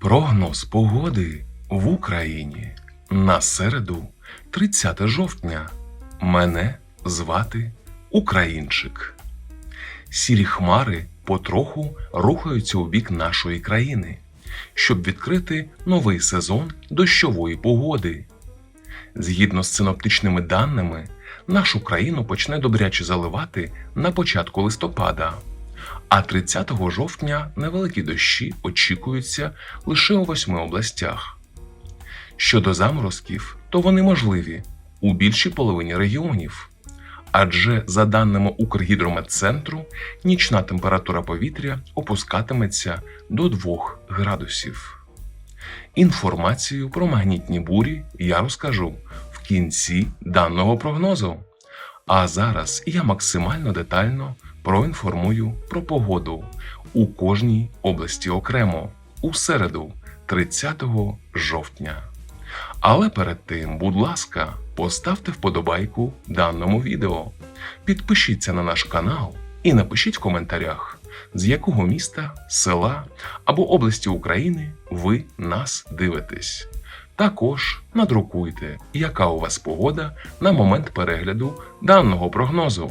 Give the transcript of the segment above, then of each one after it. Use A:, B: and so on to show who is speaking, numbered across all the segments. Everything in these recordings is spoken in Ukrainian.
A: Прогноз погоди в Україні на середу, 30 жовтня. Мене звати Українчик. Сірі хмари потроху рухаються у бік нашої країни, щоб відкрити новий сезон дощової погоди. Згідно з синоптичними даними, нашу країну почне добряче заливати на початку листопада. А 30 жовтня невеликі дощі очікуються лише у восьми областях. Щодо заморозків, то вони можливі у більшій половині регіонів. Адже, за даними Укргідрометцентру, нічна температура повітря опускатиметься до 2 градусів. Інформацію про магнітні бурі я розкажу в кінці даного прогнозу. А зараз я максимально детально проінформую про погоду у кожній області окремо у середу, 30 жовтня. Але перед тим, будь ласка, поставте вподобайку даному відео, підпишіться на наш канал і напишіть в коментарях, з якого міста, села або області України ви нас дивитесь. Також надрукуйте, яка у вас погода на момент перегляду даного прогнозу.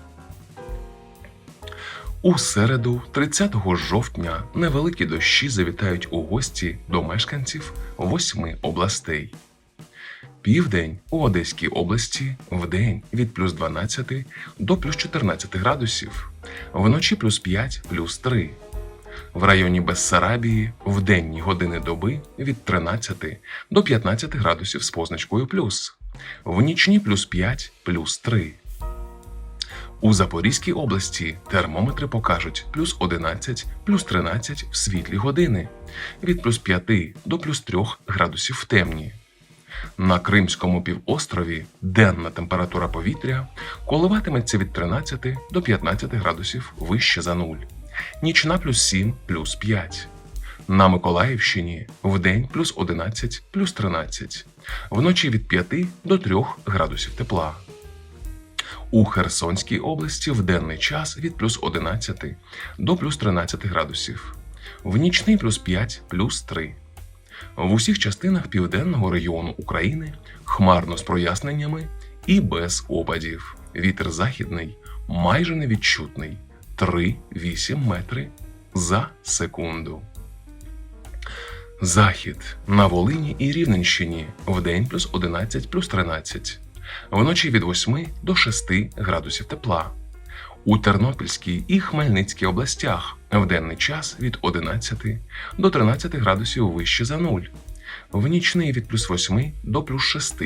A: У середу, 30 жовтня, невеликі дощі завітають у гості до мешканців восьми областей. Південь у Одеській області вдень від плюс 12 до плюс 14 градусів, вночі плюс 5 плюс 3. В районі Бессарабії в денні години доби від 13 до 15 градусів з позначкою плюс, в нічні плюс 5 плюс 3. У Запорізькій області термометри покажуть плюс 11, плюс 13 в світлі години, від плюс 5 до плюс 3 градусів в темні. На Кримському півострові денна температура повітря коливатиметься від 13 до 15 градусів вище за нуль, нічна плюс 7 плюс 5. На Миколаївщині вдень плюс 11 плюс 13, вночі від 5 до 3 градусів тепла. У Херсонській області в денний час від плюс 11 до плюс 13 градусів, в нічний плюс 5 плюс 3. В усіх частинах південного регіону України хмарно з проясненнями і без опадів. Вітер західний майже невідчутний 3-8 метри за секунду. Захід на Волині і Рівненщині вдень плюс 11 плюс 13 вночі від 8 до 6 градусів тепла. У Тернопільській і Хмельницькій областях в денний час від 11 до 13 градусів вище за нуль, в нічний від плюс 8 до плюс 6.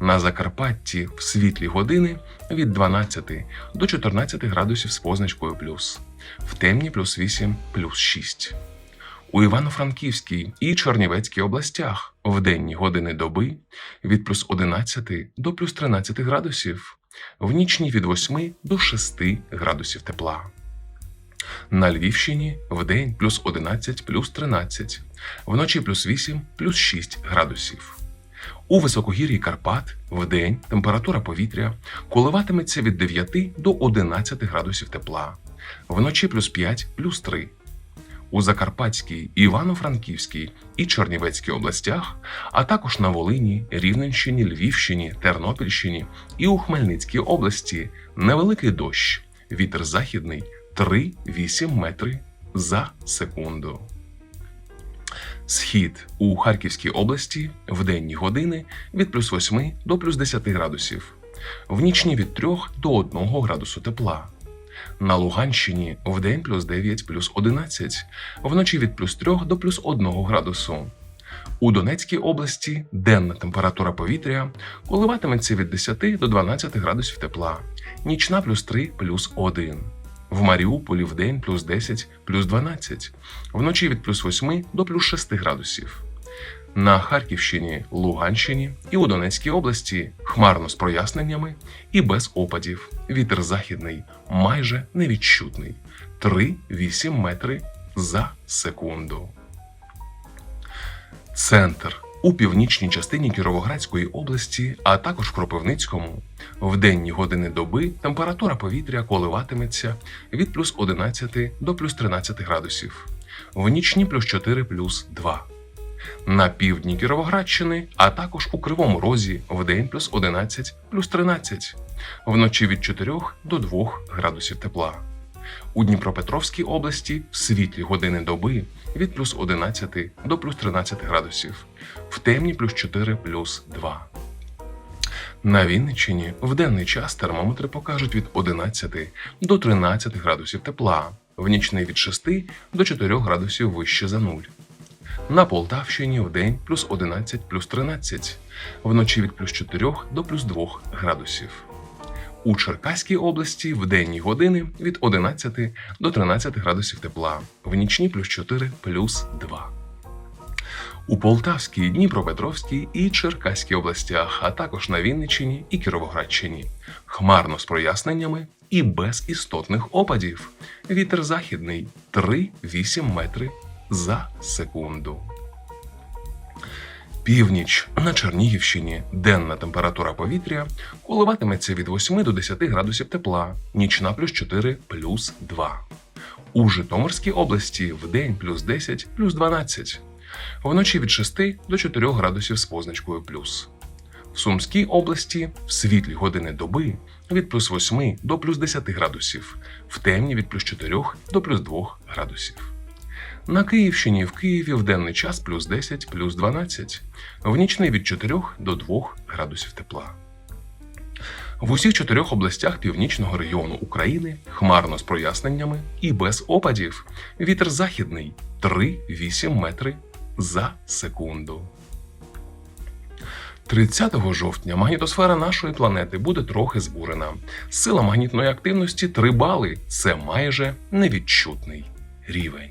A: На Закарпатті в світлі години від 12 до 14 градусів з позначкою плюс, в темні плюс 8 плюс 6. У Івано-Франківській і Чернівецькій областях в денні години доби від плюс 11 до плюс 13 градусів, в нічні від 8 до 6 градусів тепла. На Львівщині в день плюс 11 плюс 13, вночі плюс 8 плюс 6 градусів. У високогір'ї Карпат в день температура повітря коливатиметься від 9 до 11 градусів тепла, вночі плюс 5 плюс 3 у Закарпатській, Івано-Франківській і Чернівецькій областях, а також на Волині, Рівненщині, Львівщині, Тернопільщині і у Хмельницькій області невеликий дощ. Вітер західний 3-8 метри за секунду. Схід у Харківській області в денні години від плюс 8 до плюс 10 градусів, в нічні від 3 до 1 градусу тепла. На Луганщині вдень плюс 9 плюс 11, вночі від плюс 3 до плюс 1 градусу. У Донецькій області денна температура повітря коливатиметься від 10 до 12 градусів тепла, нічна плюс 3 плюс 1. В Маріуполі вдень плюс 10 плюс 12, вночі від плюс 8 до плюс 6 градусів. На Харківщині, Луганщині і у Донецькій області хмарно з проясненнями і без опадів. Вітер західний майже невідчутний 3-8 метри за секунду. Центр у північній частині Кіровоградської області, а також в Кропивницькому. В денні години доби температура повітря коливатиметься від плюс 11 до плюс 13 градусів, в нічні плюс 4 плюс 2. На півдні Кіровоградщини, а також у Кривому Розі в день плюс 11 плюс 13, вночі від 4 до 2 градусів тепла. У Дніпропетровській області в світлі години доби від плюс 11 до плюс 13 градусів, в темні плюс 4 плюс 2. На Вінниччині в денний час термометри покажуть від 11 до 13 градусів тепла, в нічний від 6 до 4 градусів вище за нуль. На Полтавщині в день плюс 11 плюс 13, вночі від плюс 4 до плюс 2 градусів. У Черкаській області в денні години від 11 до 13 градусів тепла, в нічні плюс 4 плюс 2. У Полтавській, Дніпропетровській і Черкаській областях, а також на Вінниччині і Кіровоградщині. Хмарно з проясненнями і без істотних опадів. Вітер західний 3-8 метри за секунду. Північ на Чернігівщині денна температура повітря коливатиметься від 8 до 10 градусів тепла, нічна плюс 4 плюс 2. У Житомирській області в день плюс 10 плюс 12, вночі від 6 до 4 градусів з позначкою плюс. В Сумській області в світлі години доби від плюс 8 до плюс 10 градусів, в темні від плюс 4 до плюс 2 градусів. На Київщині в Києві в денний час плюс 10 плюс 12, в нічний від 4 до 2 градусів тепла. В усіх чотирьох областях північного регіону України хмарно з проясненнями і без опадів. Вітер західний 3-8 метри за секунду. 30 жовтня магнітосфера нашої планети буде трохи збурена. Сила магнітної активності 3 бали це майже невідчутний рівень.